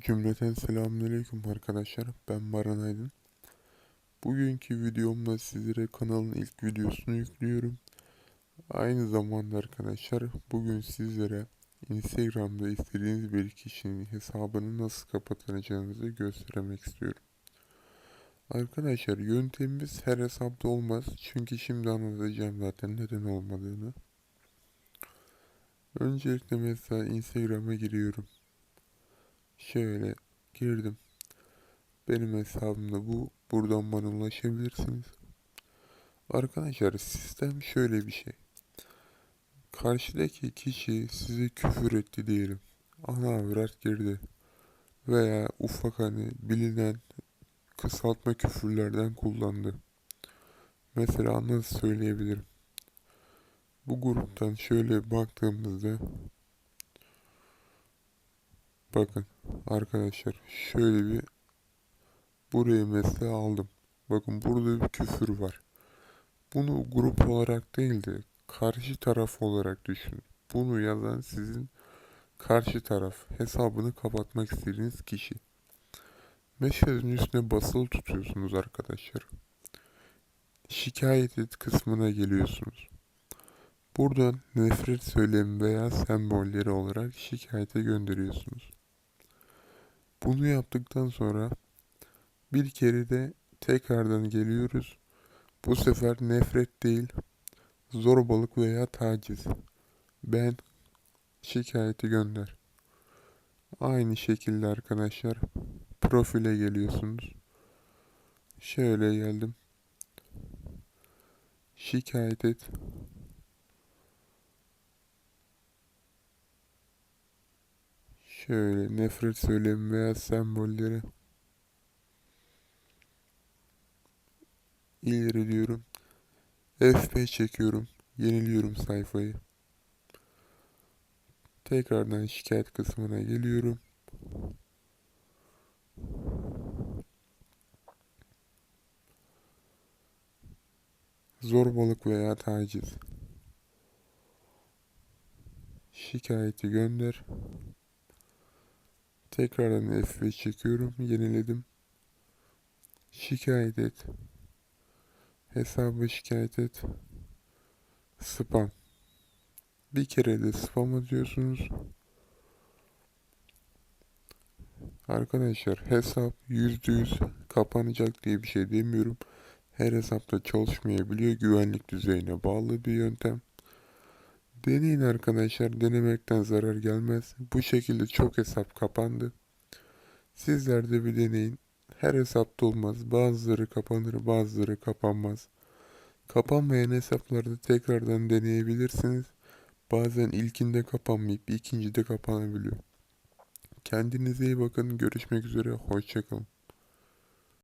Cümleten selamünaleyküm arkadaşlar. Ben Baran Aydın. Bugünkü videomda sizlere kanalın ilk videosunu yüklüyorum. Aynı zamanda arkadaşlar bugün sizlere Instagram'da istediğiniz bir kişinin hesabını nasıl kapatacağınızı göstermek istiyorum. Arkadaşlar yöntemimiz her hesapta olmaz. Çünkü şimdi anlatacağım zaten neden olmadığını. Öncelikle mesela Instagram'a giriyorum. Şöyle girdim. Benim hesabımda bu. Buradan bana ulaşabilirsiniz. Arkadaşlar sistem şöyle bir şey. Karşıdaki kişi size küfür etti diyelim. Ana avrat girdi. Veya ufak hani bilinen kısaltma küfürlerden kullandı. Mesela nasıl söyleyebilirim? Bu gruptan şöyle baktığımızda bakın Arkadaşlar şöyle bir burayı mesela aldım. Bakın burada bir küfür var. Bunu grup olarak değil de karşı taraf olarak düşünün. Bunu yazan sizin karşı taraf hesabını kapatmak istediğiniz kişi. Mesajın üstüne basılı tutuyorsunuz arkadaşlar. Şikayet et kısmına geliyorsunuz. Buradan nefret söylemi veya sembolleri olarak şikayete gönderiyorsunuz. Bunu yaptıktan sonra bir kere de tekrardan geliyoruz. Bu sefer nefret değil, zorbalık veya taciz. Ben şikayeti gönder. Aynı şekilde arkadaşlar profile geliyorsunuz. Şöyle geldim. Şikayet et. Şöyle nefret söylemi veya sembolleri ileri diyorum. F5 çekiyorum. Yeniliyorum sayfayı. Tekrardan şikayet kısmına geliyorum. Zorbalık veya taciz. Şikayeti gönder. Tekrardan F5 çekiyorum. Yeniledim. Şikayet et. Hesabı şikayet et. Spam. Bir kere de spam atıyorsunuz. Arkadaşlar hesap %100 kapanacak diye bir şey demiyorum. Her hesapta çalışmayabiliyor. Güvenlik düzeyine bağlı bir yöntem. Deneyin arkadaşlar. Denemekten zarar gelmez. Bu şekilde çok hesap kapandı. Sizler de bir deneyin. Her hesapta olmaz. Bazıları kapanır, bazıları kapanmaz. Kapanmayan hesaplarda tekrardan deneyebilirsiniz. Bazen ilkinde kapanmayıp ikincide kapanabiliyor. Kendinize iyi bakın. Görüşmek üzere. Hoşçakalın.